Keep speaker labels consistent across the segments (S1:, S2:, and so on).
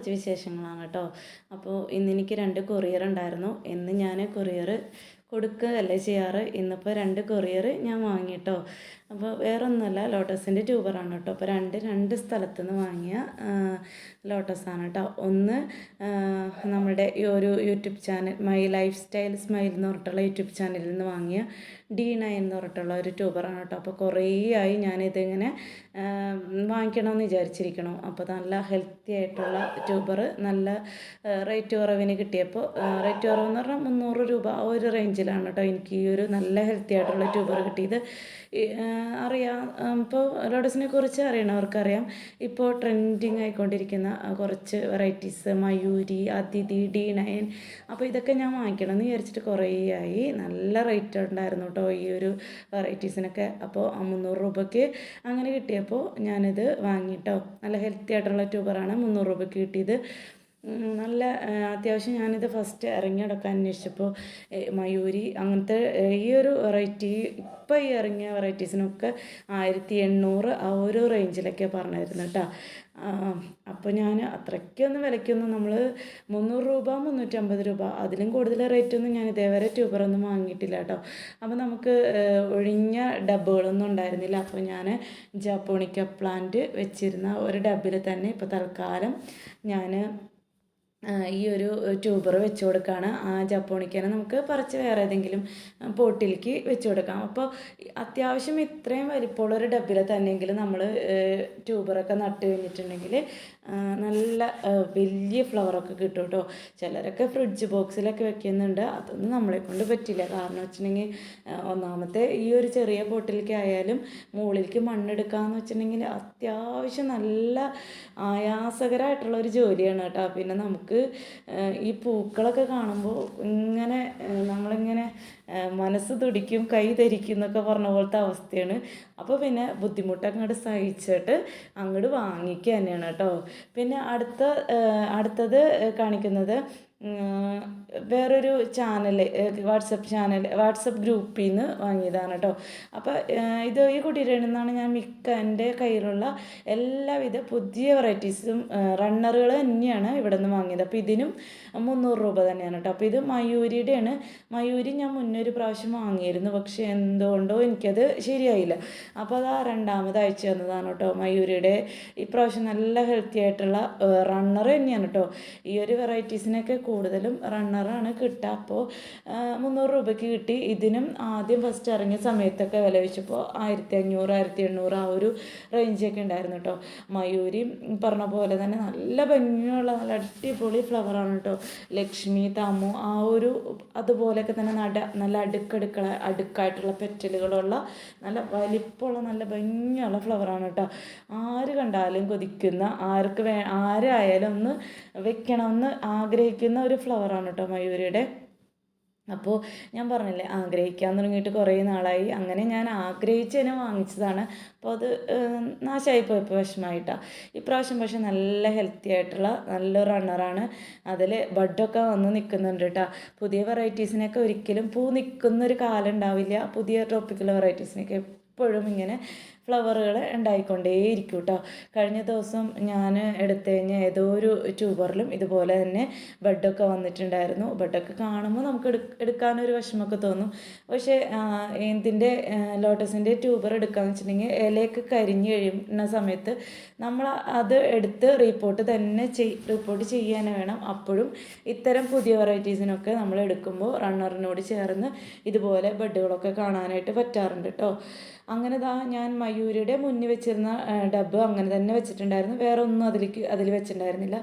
S1: കുറച്ച് വിശേഷങ്ങളാണ് കേട്ടോ. അപ്പോൾ ഇന്നെനിക്ക് രണ്ട് കൊറിയർ ഉണ്ടായിരുന്നു. എന്ന് ഞാൻ കൊറിയർ കൊടുക്കുകയല്ലേ ചെയ്യാറ്? ഇന്നിപ്പോൾ രണ്ട് കൊറിയർ ഞാൻ വാങ്ങി കേട്ടോ അപ്പോൾ വേറെ ഒന്നുമല്ല ലോട്ടസിന്റെ ട്യൂബറാണ് കേട്ടോ. അപ്പോൾ രണ്ട് രണ്ട് സ്ഥലത്തു നിന്ന് വാങ്ങിയ ലോട്ടസാണ് കേട്ടോ. ഒന്ന് നമ്മുടെ ഈ ഒരു YouTube channel my life style smile എന്ന് പറഞ്ഞിട്ടുള്ള യൂട്യൂബ് ചാനലിൽ നിന്ന് വാങ്ങിയ ഡി നയൻ എന്ന് പറഞ്ഞിട്ടുള്ള ഒരു ട്യൂബറാണ് കേട്ടോ. അപ്പോൾ കുറേ ആയി ഞാനിതിങ്ങനെ വാങ്ങിക്കണമെന്ന് വിചാരിച്ചിരിക്കണം. അപ്പോൾ നല്ല ഹെൽത്തി ആയിട്ടുള്ള ട്യൂബർ നല്ല റേറ്റ് കുറവിന് കിട്ടിയപ്പോൾ റേറ്റ് കുറവെന്ന് പറഞ്ഞാൽ മുന്നൂറ് രൂപ ആ ഒരു റേഞ്ചിലാണ് കേട്ടോ. എനിക്ക് ഈ ഒരു നല്ല ഹെൽത്തി ആയിട്ടുള്ള ട്യൂബർ കിട്ടിയത്. അറിയാം. ഇപ്പോൾ ലോഡസിനെ കുറിച്ച് അറിയണവർക്കറിയാം ഇപ്പോൾ ട്രെൻഡിങ് ആയിക്കൊണ്ടിരിക്കുന്ന കുറച്ച് വെറൈറ്റീസ് മയൂരി അതിഥി ഡി നയൻ അപ്പോൾ ഇതൊക്കെ ഞാൻ വാങ്ങിക്കണം എന്ന് വിചാരിച്ചിട്ട് കുറേ ആയി. നല്ല റേറ്റ് ഉണ്ടായിരുന്നു കേട്ടോ ഈ ഒരു വെറൈറ്റീസിനൊക്കെ അപ്പോൾ മുന്നൂറ് രൂപയ്ക്ക് അങ്ങനെ കിട്ടിയപ്പോൾ ഞാനിത് വാങ്ങിട്ടോ. നല്ല ഹെൽത്തി ആയിട്ടുള്ള ട്യൂബറാണ് മുന്നൂറ് രൂപയ്ക്ക് കിട്ടിയത്. നല്ല അത്യാവശ്യം ഞാനിത് ഫസ്റ്റ് ഇറങ്ങിയെടുക്കാൻ അന്വേഷിച്ചപ്പോൾ മയൂരി അങ്ങനത്തെ ഈ ഒരു വെറൈറ്റി ഇപ്പോൾ ഈ ഇറങ്ങിയ വെറൈറ്റീസിനൊക്കെ ആയിരത്തി എണ്ണൂറ് ആ ഒരു റേഞ്ചിലൊക്കെ പറഞ്ഞിരുന്നു കേട്ടോ അപ്പോൾ ഞാൻ അത്രയ്ക്കൊന്നും വിലയ്ക്കൊന്നും നമ്മൾ മുന്നൂറ് രൂപ മുന്നൂറ്റമ്പത് രൂപ അതിലും കൂടുതൽ റേറ്റൊന്നും ഞാൻ ഇതേവരെ ട്യൂബറൊന്നും വാങ്ങിയിട്ടില്ല കേട്ടോ അപ്പോൾ നമുക്ക് ഒഴിഞ്ഞ ഡബ്ബുകളൊന്നും ഉണ്ടായിരുന്നില്ല. അപ്പോൾ ഞാൻ ജാപ്പോണിക്ക പ്ലാന്റ് വെച്ചിരുന്ന ഒരു ഡബ്ബിൽ തന്നെ ഇപ്പോൾ തൽക്കാലം ഞാൻ ഈ ഒരു ട്യൂബർ വെച്ച് കൊടുക്കുകയാണ് ആ ജപ്പോണിക്കനെ നമുക്ക് പറിച്ച് വേറെ ഏതെങ്കിലും പോട്ടിലേക്ക് വെച്ച് കൊടുക്കാം. അപ്പോൾ അത്യാവശ്യം ഇത്രയും വലിപ്പമുള്ള ഒരു ഡബ്ബിലെ തന്നെയെങ്കിലും നമ്മൾ ട്യൂബറൊക്കെ നട്ട് കഴിഞ്ഞിട്ടുണ്ടെങ്കിൽ നല്ല വലിയ ഫ്ലവറൊക്കെ കിട്ടും കേട്ടോ ചിലരൊക്കെ ഫ്രിഡ്ജ് ബോക്സിലൊക്കെ വെക്കുന്നുണ്ട്. അതൊന്നും നമ്മളെ കൊണ്ട് പറ്റില്ല. കാരണം വെച്ചിട്ടുണ്ടെങ്കിൽ ഒന്നാമത്തെ ഈ ഒരു ചെറിയ പോട്ടിലേക്ക് ആയാലും മുകളിലേക്ക് മണ്ണെടുക്കാന്ന് വെച്ചിട്ടുണ്ടെങ്കിൽ അത്യാവശ്യം നല്ല ആയാസകരമായിട്ടുള്ള ഒരു ജോലിയാണ് കേട്ടോ പിന്നെ നമുക്ക് ആ, ഈ പൂക്കളൊക്കെ കാണുമ്പോൾ ഇങ്ങനെ നമ്മളിങ്ങനെ മനസ്സ് തുടിക്കും കൈ ധരിക്കും എന്നൊക്കെ പറഞ്ഞ പോലത്തെ അവസ്ഥയാണ്. അപ്പോൾ പിന്നെ ബുദ്ധിമുട്ട് അങ്ങോട്ട് സഹിച്ചിട്ട് അങ്ങോട്ട് വാങ്ങിക്കുക തന്നെയാണ് കേട്ടോ. പിന്നെ അടുത്ത അടുത്തത് കാണിക്കുന്നത് വേറൊരു ചാനൽ വാട്സപ്പ് ചാനൽ വാട്സപ്പ് ഗ്രൂപ്പിൽ നിന്ന് വാങ്ങിയതാണ് കേട്ടോ അപ്പോൾ ഇത് ഈ കുട്ടിയുടെ ഞാൻ മിക്ക എന്റെ കയ്യിലുള്ള എല്ലാവിധ പുതിയ വെറൈറ്റീസും റണ്ണറുകൾ തന്നെയാണ് ഇവിടെ നിന്ന് വാങ്ങിയത്. അപ്പോൾ ഇതിനും മുന്നൂറ് രൂപ തന്നെയാണ് കേട്ടോ അപ്പോൾ ഇത് മയൂരിയുടെയാണ്. മയൂരി ഞാൻ മുന്നേ ഒരു പ്രാവശ്യം വാങ്ങിയിരുന്നു. പക്ഷേ എന്തുകൊണ്ടോ എനിക്കത് ശരിയായില്ല. അപ്പോൾ അത് ആ രണ്ടാമത് അയച്ചു തന്നതാണ് കേട്ടോ മയൂരിയുടെ ഇപ്രാവശ്യം നല്ല ഹെൽത്തി ആയിട്ടുള്ള റണ്ണർ തന്നെയാണ് കേട്ടോ ഈ ഒരു വെറൈറ്റീസിനൊക്കെ കൂടുതലും റണ്ണറാണ് കിട്ടുക. അപ്പോൾ മുന്നൂറ് രൂപയ്ക്ക് കിട്ടി. ഇതിനും ആദ്യം ഫസ്റ്റ് ഇറങ്ങിയ സമയത്തൊക്കെ വില വെച്ചപ്പോൾ ആയിരത്തി അഞ്ഞൂറ് ആയിരത്തി എണ്ണൂറ് ആ ഒരു റേഞ്ചൊക്കെ ഉണ്ടായിരുന്നു കേട്ടോ മയൂരി പറഞ്ഞ പോലെ തന്നെ നല്ല ഭംഗിയുള്ള നല്ല അടിപൊളി ഫ്ലവറാണ് കേട്ടോ ലക്ഷ്മി താമു ആ ഒരു അതുപോലെയൊക്കെ തന്നെ നട നല്ല അടുക്കടുക്ക അടുക്കായിട്ടുള്ള പെറ്റലുകളുള്ള നല്ല വലിപ്പമുള്ള നല്ല ഭംഗിയുള്ള ഫ്ലവറാണ് കേട്ടോ ആര് കണ്ടാലും കൊതിക്കുന്ന ആർക്ക് വേ ആരായാലും ഒന്ന് വെക്കണമെന്ന് ആഗ്രഹിക്കുന്ന ഒരു ഫ്ലവറാണ് കേട്ടോ മയൂരിയുടെ. അപ്പോൾ ഞാൻ പറഞ്ഞില്ലേ ആഗ്രഹിക്കാൻ തുടങ്ങിയിട്ട് കുറേ നാളായി. അങ്ങനെ ഞാൻ ആഗ്രഹിച്ച് തന്നെ വാങ്ങിച്ചതാണ്. അപ്പോൾ അത് നാശമായി പോയപ്പോൾ വിഷമമായിട്ടാണ് ഇപ്രാവശ്യം പക്ഷെ നല്ല ഹെൽത്തി ആയിട്ടുള്ള നല്ല റണ്ണറാണ് അതിൽ ബഡൊക്കെ വന്ന് നിൽക്കുന്നുണ്ട് കേട്ടോ പുതിയ വെറൈറ്റീസിനൊക്കെ ഒരിക്കലും പൂ നിൽക്കുന്നൊരു കാലം ഉണ്ടാവില്ല. പുതിയ ട്രോപ്പിക്കൽ വെറൈറ്റീസിനൊക്കെ എപ്പോഴും ഇങ്ങനെ ഫ്ലവറുകൾ ഉണ്ടായിക്കൊണ്ടേയിരിക്കും കേട്ടോ കഴിഞ്ഞ ദിവസം ഞാൻ എടുത്തു കഴിഞ്ഞ ഏതോ ഒരു ട്യൂബറിലും ഇതുപോലെ തന്നെ ബെഡൊക്കെ വന്നിട്ടുണ്ടായിരുന്നു. ബെഡൊക്കെ കാണുമ്പോൾ നമുക്ക് എടു എടുക്കാനൊരു വിഷമമൊക്കെ തോന്നും. പക്ഷേ ഇതിന്റെ ലോട്ടസിന്റെ ട്യൂബർ എടുക്കാന്ന് വെച്ചിട്ടുണ്ടെങ്കിൽ ഇലയൊക്കെ കരിഞ്ഞ് കഴിയുന്ന സമയത്ത് നമ്മൾ അത് എടുത്ത് റിപ്പോർട്ട് തന്നെ ചെയ് റിപ്പോർട്ട് ചെയ്യാൻ വേണം. അപ്പോഴും ഇത്തരം പുതിയ വെറൈറ്റീസിനൊക്കെ നമ്മൾ എടുക്കുമ്പോൾ റണ്ണറിനോട് ചേർന്ന് ഇതുപോലെ ബെഡുകളൊക്കെ കാണാനായിട്ട് പറ്റാറുണ്ട് കേട്ടോ അങ്ങനെ ഞാൻ മയൂരിയുടെ മുന്നിൽ വെച്ചിരുന്ന ഡബ് ഡബ്ബ് അങ്ങനെ തന്നെ വെച്ചിട്ടുണ്ടായിരുന്നു. വേറെ ഒന്നും അതിലേക്ക് അതിൽ വെച്ചിട്ടുണ്ടായിരുന്നില്ല.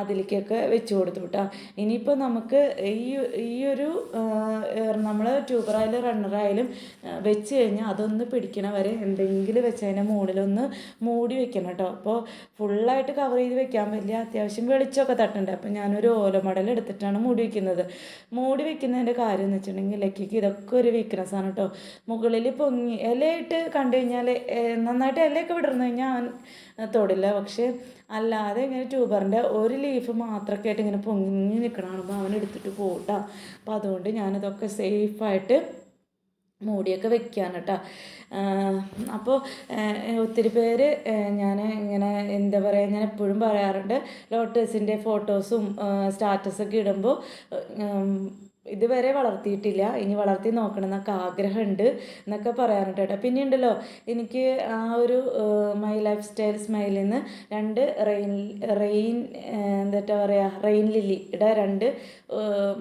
S1: അതിലേക്കൊക്കെ വെച്ച് കൊടുത്തു കേട്ടോ ഇനിയിപ്പോൾ നമുക്ക് ഈ ഈ ഒരു നമ്മൾ ട്യൂബറായാലും റണ്ണറായാലും വെച്ച് കഴിഞ്ഞാൽ അതൊന്ന് പിടിക്കണ വരെ എന്തെങ്കിലും വെച്ച് അതിന്റെ മുകളിലൊന്ന് മൂടി വെക്കണം കേട്ടോ. അപ്പോൾ ഫുള്ളായിട്ട് കവർ ചെയ്ത് വെക്കാൻ വലിയ അത്യാവശ്യം വെളിച്ചമൊക്കെ തട്ടുണ്ട്. അപ്പോൾ ഞാനൊരു ഓല മടൽ എടുത്തിട്ടാണ് മൂടി വെക്കുന്നത്. മൂടി വെക്കുന്നതിന്റെ കാര്യം എന്ന് വെച്ചിട്ടുണ്ടെങ്കിൽ ലക്കിക്ക് ഇതൊക്കെ ഒരു വീക്ക്നെസ് ആണ് കേട്ടോ. മുകളിൽ പൊങ്ങി ഇലയിട്ട് കണ്ടു കഴിഞ്ഞാൽ നന്നായിട്ട് ഇലയൊക്കെ വിടർന്നു കഴിഞ്ഞാൽ അവൻ തൊടില്ല. പക്ഷേ അല്ലാതെ ഇങ്ങനെ ട്യൂബറിന്റെ ഒരു ലീഫ് മാത്രമൊക്കെ ആയിട്ട് ഇങ്ങനെ പൊങ്ങി നിൽക്കണം കാണുമ്പോൾ അവൻ എടുത്തിട്ട് പോകട്ടോ അപ്പോൾ അതുകൊണ്ട് ഞാനിതൊക്കെ സേഫായിട്ട് മൂടിയൊക്കെ വെക്കാൻ കേട്ടോ. അപ്പോൾ ഒത്തിരി പേര് ഞാൻ ഇങ്ങനെ എന്താ പറയുക ഞാൻ എപ്പോഴും പറയാറുണ്ട് ലോട്ടസിന്റെ ഫോട്ടോസും സ്റ്റാറ്റസൊക്കെ ഇടുമ്പോൾ ഇതുവരെ വളർത്തിയിട്ടില്ല. ഇനി വളർത്തി നോക്കണം എന്നൊക്കെ ആഗ്രഹമുണ്ട് എന്നൊക്കെ പറയാറുണ്ട് കേട്ടോ. പിന്നെ ഉണ്ടല്ലോ എനിക്ക് ആ ഒരു മൈ ലൈഫ് സ്റ്റൈൽ സ്മൈലിൽ നിന്ന് രണ്ട് റെയിൻ റെയിൻ എന്താ പറയുക റെയിൻ ലില്ലിയുടെ രണ്ട്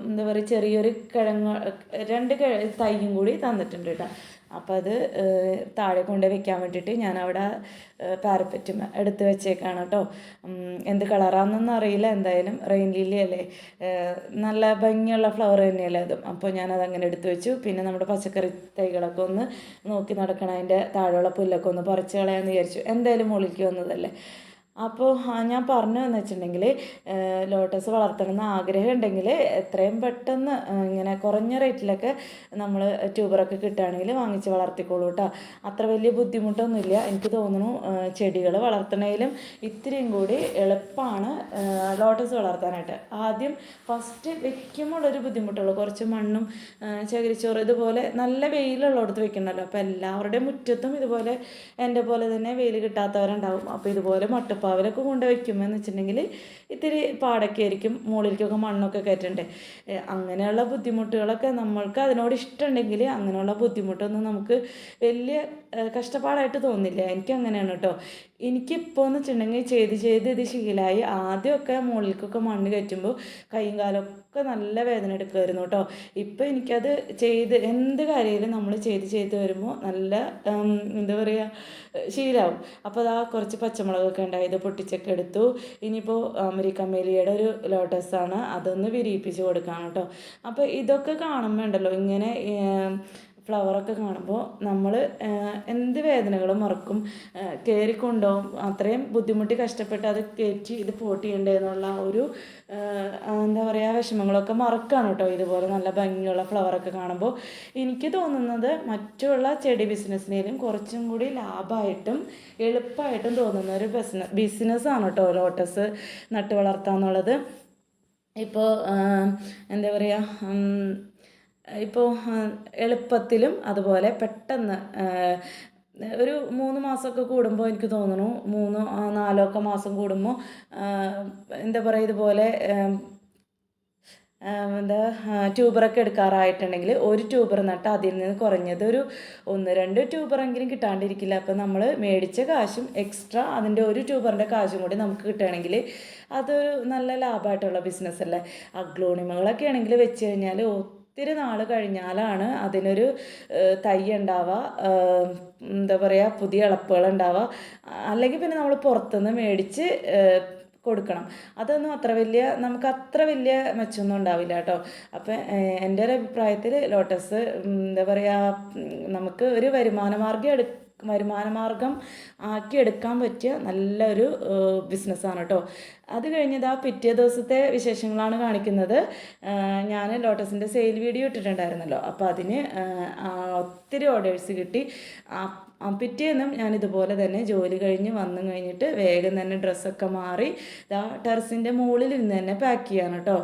S1: എന്താ പറയുക ചെറിയൊരു കിഴങ്ങ് രണ്ട് തൈയും കൂടി തന്നിട്ടുണ്ട് കേട്ടോ. അപ്പോൾ അത് താഴെ കൊണ്ട് വെക്കാൻ വേണ്ടിയിട്ട് ഞാൻ അവിടെ പാരപ്പറ്റും എടുത്ത് വെച്ചേക്കാണ് കേട്ടോ. എന്ത് കളറാണെന്നൊന്നും അറിയില്ല. എന്തായാലും റെയിൻ ലില്ലി അല്ലേ നല്ല ഭംഗിയുള്ള ഫ്ലവർ തന്നെയല്ലേ അതും. അപ്പോൾ ഞാനത് അങ്ങനെ എടുത്ത് വെച്ചു. പിന്നെ നമ്മുടെ പച്ചക്കറി തൈകളൊക്കെ ഒന്ന് നോക്കി നടക്കണം. അതിന്റെ താഴെയുള്ള പുല്ലൊക്കെ ഒന്ന് പറിച്ച് കളയാമെന്ന് വിചാരിച്ചു. എന്തായാലും മുകളിലേക്ക് വന്നതല്ലേ? അപ്പോൾ ഞാൻ പറഞ്ഞു എന്ന് വെച്ചിട്ടുണ്ടെങ്കിൽ ലോട്ടസ് വളർത്തണമെന്ന് ആഗ്രഹം ഉണ്ടെങ്കിൽ എത്രയും പെട്ടെന്ന് ഇങ്ങനെ കുറഞ്ഞ റേറ്റിലൊക്കെ നമ്മൾ ട്യൂബറൊക്കെ കിട്ടുകയാണെങ്കിൽ വാങ്ങിച്ച് വളർത്തിക്കോളൂ കേട്ടോ അത്ര വലിയ ബുദ്ധിമുട്ടൊന്നുമില്ല. എനിക്ക് തോന്നുന്നു ചെടികൾ വളർത്തണേലും ഇത്രയും കൂടി എളുപ്പമാണ് ലോട്ടസ് വളർത്താനായിട്ട്. ആദ്യം ഫസ്റ്റ് വെക്കുമ്പോഴൊരു ബുദ്ധിമുട്ടുള്ളൂ. കുറച്ച് മണ്ണും ചകിരിച്ചോറ് ഇതുപോലെ നല്ല വെയിലുള്ളടത്ത് വെക്കണമല്ലോ അപ്പോൾ എല്ലാവരുടെയും മുറ്റത്തും ഇതുപോലെ എന്റെ പോലെ തന്നെ വെയിൽ കിട്ടാത്തവരുണ്ടാവും. അപ്പോൾ ഇതുപോലെ മട്ട പാവലൊക്കെ കൊണ്ട് വയ്ക്കുമെന്ന് വെച്ചിട്ടുണ്ടെങ്കിൽ ഇത്തിരി പാടൊക്കെ ആയിരിക്കും മുകളിലേക്കൊക്കെ മണ്ണൊക്കെ കയറ്റണ്ടേ. അങ്ങനെയുള്ള ബുദ്ധിമുട്ടുകളൊക്കെ നമ്മൾക്ക് അതിനോട് ഇഷ്ടമുണ്ടെങ്കിൽ അങ്ങനെയുള്ള ബുദ്ധിമുട്ടൊന്നും നമുക്ക് വലിയ കഷ്ടപ്പാടായിട്ട് തോന്നില്ല. എനിക്ക് അങ്ങനെയാണ് കേട്ടോ എനിക്കിപ്പോൾ എന്ന് വെച്ചിട്ടുണ്ടെങ്കിൽ ചെയ്ത് ചെയ്ത് ഇത് ശീലമായി ആദ്യമൊക്കെ മുകളിലേക്കൊക്കെ മണ്ണ് കയറ്റുമ്പോൾ കൈയും കാലമൊക്കെ നല്ല വേദന എടുക്കുമായിരുന്നു കേട്ടോ. ഇപ്പം എനിക്കത് ചെയ്ത് എന്ത് കാര്യമായാലും നമ്മൾ ചെയ്ത് ചെയ്ത് വരുമ്പോൾ നല്ല എന്താ പറയുക ശീലമാവും അപ്പോൾ അതാ കുറച്ച് പച്ചമുളകൊക്കെ ഉണ്ടായത് പൊട്ടിച്ചൊക്കെ എടുത്തു. ഇനിയിപ്പോൾ അമേരിക്ക മേലിയുടെ ഒരു ലോട്ടസാണ്. അതൊന്ന് വിരിയിപ്പിച്ച് കൊടുക്കാം കേട്ടോ. അപ്പോൾ ഇതൊക്കെ കാണുമ്പോൾ ഉണ്ടല്ലോ ഇങ്ങനെ ഫ്ലവറൊക്കെ കാണുമ്പോൾ നമ്മൾ എന്ത് വേദനകളും മറക്കും. കയറിക്കൊണ്ടുപോകും അത്രയും ബുദ്ധിമുട്ടി കഷ്ടപ്പെട്ട് അത് കയറ്റി ഇത് പോട്ട് ചെയ്യേണ്ടതെന്നുള്ള ഒരു എന്താ പറയുക വിഷമങ്ങളൊക്കെ മറക്കാണ് കേട്ടോ ഇതുപോലെ നല്ല ഭംഗിയുള്ള ഫ്ലവറൊക്കെ കാണുമ്പോൾ എനിക്ക് തോന്നുന്നത് മറ്റുള്ള ചെടി ബിസിനസ്സിനേലും കുറച്ചും കൂടി ലാഭമായിട്ടും എളുപ്പമായിട്ടും തോന്നുന്ന ഒരു ബിസിനസ് ബിസിനസ്സാണ് കേട്ടോ ലോട്ടസ് നട്ട് വളർത്താന്നുള്ളത്. ഇപ്പോൾ എന്താ പറയുക ഇപ്പോൾ എളുപ്പത്തിലും അതുപോലെ പെട്ടെന്ന് ഒരു മൂന്ന് മാസമൊക്കെ കൂടുമ്പോൾ എനിക്ക് തോന്നുന്നു മൂന്ന് നാലോ ഒക്കെ മാസം കൂടുമ്പോൾ എന്താ പറയുക ഇതുപോലെ എന്താ ട്യൂബറൊക്കെ എടുക്കാറായിട്ടുണ്ടെങ്കിൽ ഒരു ട്യൂബർ നട്ട് അതിൽ നിന്ന് കുറഞ്ഞത് ഒരു ഒന്ന് രണ്ട് ട്യൂബറെങ്കിലും കിട്ടാണ്ടിരിക്കില്ല. അപ്പോൾ നമ്മൾ മേടിച്ച കാശും എക്സ്ട്രാ അതിന്റെ ഒരു ട്യൂബറിന്റെ കാശും കൂടി നമുക്ക് കിട്ടുകയാണെങ്കിൽ അതൊരു നല്ല ലാഭമായിട്ടുള്ള ബിസിനസ്സല്ലേ? അഗ്ലോണിമകളൊക്കെ ആണെങ്കിൽ വെച്ച് കഴിഞ്ഞാൽ ഒത്തിരി നാൾ കഴിഞ്ഞാലാണ് അതിനൊരു തൈ ഉണ്ടാവുക എന്താ പറയുക പുതിയ ഇളപ്പുകൾ ഉണ്ടാവുക അല്ലെങ്കിൽ പിന്നെ നമ്മൾ പുറത്തുനിന്ന് മേടിച്ച് കൊടുക്കണം. അതൊന്നും അത്ര വലിയ നമുക്ക് അത്ര വലിയ മെച്ചമൊന്നും ഉണ്ടാവില്ല കേട്ടോ. അപ്പം എന്റെ ഒരു അഭിപ്രായത്തിൽ ലോട്ടസ് എന്താ പറയുക നമുക്ക് ഒരു വരുമാന മാർഗം എടു വരുമാന ആക്കിയെടുക്കാൻ പറ്റിയ നല്ലൊരു ബിസിനസ്സാണ് കേട്ടോ. അത് കഴിഞ്ഞത് ആ പിറ്റേ ദിവസത്തെ വിശേഷങ്ങളാണ് കാണിക്കുന്നത്. ഞാൻ ലോട്ടസിന്റെ സെയിൽ വീഡിയോ ഇട്ടിട്ടുണ്ടായിരുന്നല്ലോ. അപ്പോൾ അതിന് ഒത്തിരി ഓർഡേഴ്സ് കിട്ടി. പിറ്റേന്നും ഞാൻ ഇതുപോലെ തന്നെ ജോലി കഴിഞ്ഞ് വന്നു കഴിഞ്ഞിട്ട് വേഗം തന്നെ ഡ്രസ്സൊക്കെ മാറി ഇതാ ടെറസിന്റെ മുകളിൽ ഇരുന്ന് തന്നെ പാക്ക് ചെയ്യാണ് കേട്ടോ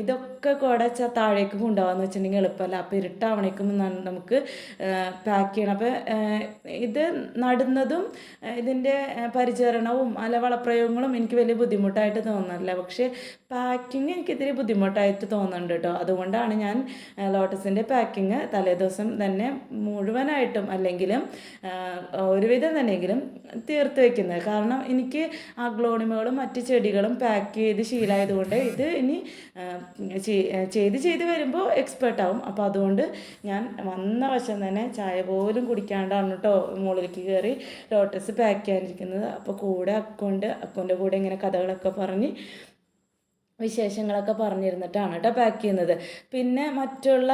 S1: ഇതൊക്കെ കൂടെ താഴേക്ക് കൊണ്ടുപോകാമെന്ന് വെച്ചിട്ടുണ്ടെങ്കിൽ എളുപ്പമല്ല. അപ്പോൾ ഇരുട്ടാവണേക്കും നമുക്ക് പാക്ക് ചെയ്യണം. അപ്പോൾ ഇത് നടുന്നതും ഇതിന്റെ പരിചരണവും അല്ല വളപ്രയോഗങ്ങളും എനിക്ക് വലിയ ബുദ്ധിമുട്ടായിട്ട് തോന്നുന്നില്ല പക്ഷേ പാക്കിങ് എനിക്ക് ഇത്തിരി ബുദ്ധിമുട്ടായിട്ട് തോന്നുന്നുണ്ട് കേട്ടോ അതുകൊണ്ടാണ് ഞാൻ ലോട്ടസിന്റെ പാക്കിങ് തലേദിവസം തന്നെ മുഴുവനായിട്ടും അല്ലെങ്കിലും ഒരുവിധം തന്നെയെങ്കിലും തീർത്ത് വെക്കുന്നത്. കാരണം എനിക്ക് അഗ്ലോണിമകളും മറ്റ് ചെടികളും പാക്ക് ചെയ്ത് ശീലമായതുകൊണ്ട് ഇത് ഇനി ചെയ്ത് ചെയ്ത് വരുമ്പോൾ എക്സ്പേർട്ട് ആവും. അപ്പോൾ അതുകൊണ്ട് ഞാൻ വന്ന വശം തന്നെ ചായ പോലും കുടിക്കാണ്ടാണ് കേട്ടോ മുകളിലേക്ക് കയറി ലോട്ടസ് പാക്ക് ചെയ്യാനിരിക്കുന്നത്. അപ്പോൾ കൂടെ അക്കൗണ്ട്. അക്കൗണ്ട് കൂടെ ഇങ്ങനെ കഥകളൊക്കെ പറഞ്ഞ് വിശേഷങ്ങളൊക്കെ പറഞ്ഞിരുന്നിട്ടാണ് കേട്ടോ പാക്ക് ചെയ്യുന്നത്. പിന്നെ മറ്റുള്ള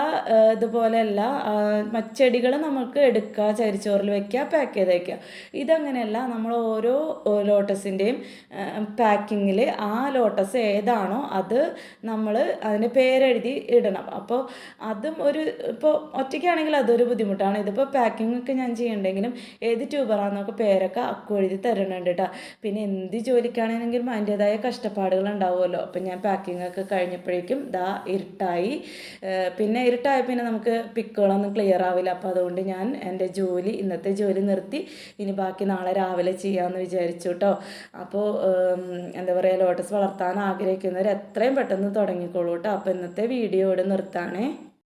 S1: ഇതുപോലെയല്ല ചെടികൾ നമുക്ക് എടുക്കുക ചരിച്ചോറിൽ വയ്ക്കുക പാക്ക് ചെയ്ത് വയ്ക്കുക ഇതങ്ങനെയല്ല നമ്മൾ ഓരോ ലോട്ടസിന്റെയും പാക്കിങ്ങിൽ ആ ലോട്ടസ് ഏതാണോ അത് നമ്മൾ അതിന്റെ പേരെഴുതി ഇടണം. അപ്പോൾ അതും ഒരു ഇപ്പോൾ ഒറ്റയ്ക്കാണെങ്കിൽ അതൊരു ബുദ്ധിമുട്ടാണ്. ഇതിപ്പോൾ പാക്കിംഗ് ഒക്കെ ഞാൻ ചെയ്യണ്ടെങ്കിലും ഏത് ട്യൂബറാണെന്നൊക്കെ പേരൊക്കെ അക്കു എഴുതി തരണുണ്ട് കേട്ടോ. പിന്നെ എന്ത് ജോലിക്കാണെങ്കിലും അതിന്റേതായ കഷ്ടപ്പാടുകൾ ഉണ്ടാവുമല്ലോ. അപ്പം ഞാൻ ഞാൻ പാക്കിംഗ് ഒക്കെ കഴിഞ്ഞപ്പോഴേക്കും ദാ ഇരുട്ടായി. പിന്നെ ഇരുട്ടായ പിന്നെ നമുക്ക് പിക്കുകളൊന്നും ക്ലിയർ ആവില്ല. അപ്പോൾ അതുകൊണ്ട് ഞാൻ എന്റെ ജോലി ഇന്നത്തെ ജോലി നിർത്തി. ഇനി ബാക്കി നാളെ രാവിലെ ചെയ്യാമെന്ന് വിചാരിച്ചു കേട്ടോ അപ്പോൾ എന്താ പറയുക ലോട്ടസ് വളർത്താൻ ആഗ്രഹിക്കുന്നവർ എത്രയും പെട്ടെന്ന് തുടങ്ങിക്കോളൂ കേട്ടോ അപ്പോൾ ഇന്നത്തെ വീഡിയോ ഇവിടെ നിർത്താണേ.